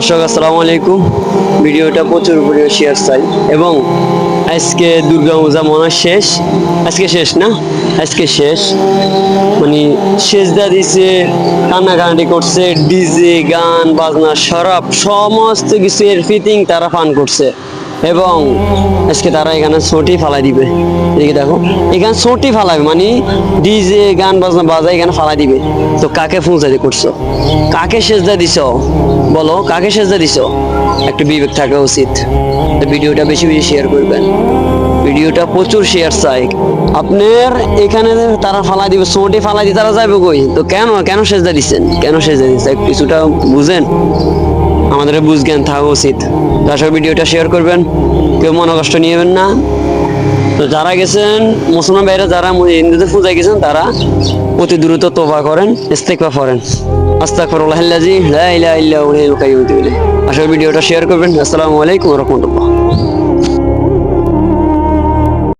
দর্শক, আসসালামু আলাইকুম। ভিডিওটা প্রচুর পরিমাণে শেয়ার চাই। এবং আজকে দুর্গা পূজা মনে শেষ। আজকে শেষ না? আজকে শেষ। মানে শেষদা দিছে কান্নাকান্নি করছে, ডিজে, গান, বাজনা, শরাব, সমস্ত কিছু এর ফিটিং তারা ফান করছে। এবং আজকে তারা এখানে ছটি ফালাই দিবে। এদিকে দেখো, এখানে ছটি ফালাবে মানে ডিজে, গান, বাজনা বাজায় এখানে ফালাই দিবে। তো কাকে ফুঁচাইতে করছ? কাকে সেজদা দিছ? বলো, কাকে সেজদা দিছ? একটু বিবেক থাকা উচিত। ভিডিওটা বেশি বেশি শেয়ার করবেন। ভিডিওটা প্রচুর শেয়ার চাই। আপনার এখানে তারা ফালাই দিবে সোটে ফালাই দিয়ে তারা যাবে কই? তো কেন কেন সেজদা দিচ্ছেন? কেন সেজদা দিচ্ছে? কিছুটা বুঝেন। আমাদের বুঝ জ্ঞান থাকা উচিত। তাছাড়া ভিডিওটা শেয়ার করবেন। কেউ মনে কষ্ট নিয়েবেন না। তো যারা গেছেন, মুসলমান ভাইরা যারা হিন্দুদের পূজায় গেছেন, তারা অতি দ্রুত তোবা করেন ইস্তেকবা করেন আস্তাগফিরুল্লাহাল্লাযী লা ইলাহা ইল্লা হুয়াল হাইয়ুল কাইয়্যুম। আশা ভিডিওটা শেয়ার করবেন। আসসালামু আলাইকুম রাহমাতুল্লাহ।